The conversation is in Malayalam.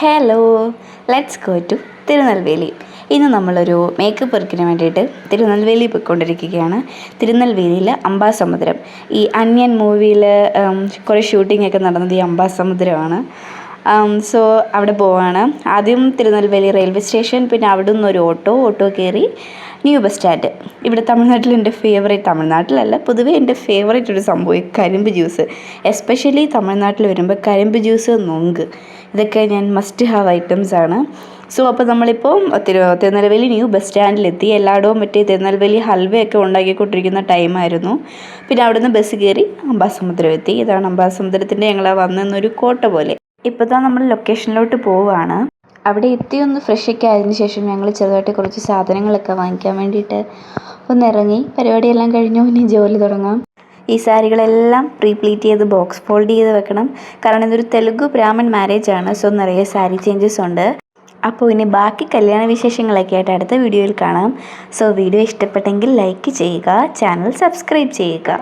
Hello let's go to Tirunelveli. ഇന്ന് നമ്മളൊരു മേക്കപ്പ് വർക്കിന് വേണ്ടിയിട്ട് തിരുനെൽവേലി പോയിക്കൊണ്ടിരിക്കുകയാണ്. തിരുനെൽവേലിയിൽ അംബാസമുദ്രം ഈ അന്യൻ മൂവിയിൽ കുറേ ഷൂട്ടിംഗ് ഒക്കെ നടന്നത് ഈ അംബാസമുദ്രമാണ് സോ അവിടെ പോവാണ്. ആദ്യം തിരുനെൽവേലി റെയിൽവേ സ്റ്റേഷൻ പിന്നെ അവിടെ നിന്ന് ഒരു ഓട്ടോ ഓട്ടോ കയറി ന്യൂ ബസ് സ്റ്റാൻഡ് ഇവിടെ തമിഴ്നാട്ടിൽ എന്റെ ഫേവറേറ്റ് തമിഴ്നാട്ടിലല്ല പൊതുവേ എന്റെ ഫേവറേറ്റ് ഒരു സംഭവം കരിമ്പ് ജ്യൂസ് എസ്പെഷ്യലി തമിഴ്നാട്ടിൽ വരുമ്പോൾ കരിമ്പ് ജ്യൂസ് നൊങ്ക്. ഇതൊക്കെ ഞാൻ മസ്റ്റ് ഹാവ് ഐറ്റംസ് ആണ്. സോ അപ്പോൾ നമ്മളിപ്പോൾ തിരു തിരുനെൽവേലി ന്യൂ ബസ് സ്റ്റാൻഡിലെത്തി എല്ലായിടവും മറ്റേ തിരുനെൽവേലി ഹൽവയൊക്കെ ഉണ്ടാക്കിക്കൊണ്ടിരിക്കുന്ന ടൈമായിരുന്നു പിന്നെ അവിടുന്ന് ബസ് കയറി അംബാസമുദ്രം എത്തി ഇതാണ് അംബാസമുദ്രത്തിന്റെ ഞങ്ങൾ വന്നെന്നൊരു കോട്ട പോലെ. ഇപ്പോൾ തന്നെ നമ്മൾ ലൊക്കേഷനിലോട്ട് പോവുകയാണ് അവിടെ എത്തി ഒന്ന് ഫ്രഷൊക്കെ ആയതിനു ശേഷം ഞങ്ങൾ ചെറുതായിട്ട് കുറച്ച് സാധനങ്ങളൊക്കെ വാങ്ങിക്കാൻ വേണ്ടിയിട്ട് ഒന്ന് ഇറങ്ങി. പരിപാടിയെല്ലാം കഴിഞ്ഞു. ഇനി ജോലി തുടങ്ങാം. ഈ സാരികളെല്ലാം പ്രീ പ്ലീറ്റ് ചെയ്ത് ബോക്സ് ഫോൾഡ് ചെയ്ത് വെക്കണം. കാരണം ഇതൊരു തെലുഗു ബ്രാഹ്മൺ മാരേജ് ആണ്. സോ നിറയെ സാരി ചേഞ്ചസ് ഉണ്ട്. അപ്പോൾ ഇനി ബാക്കി കല്യാണ വിശേഷങ്ങളൊക്കെ ആയിട്ട് അടുത്ത വീഡിയോയിൽ കാണാം. സോ വീഡിയോ ഇഷ്ടപ്പെട്ടെങ്കിൽ ലൈക്ക് ചെയ്യുക ചാനൽ സബ്സ്ക്രൈബ് ചെയ്യുക.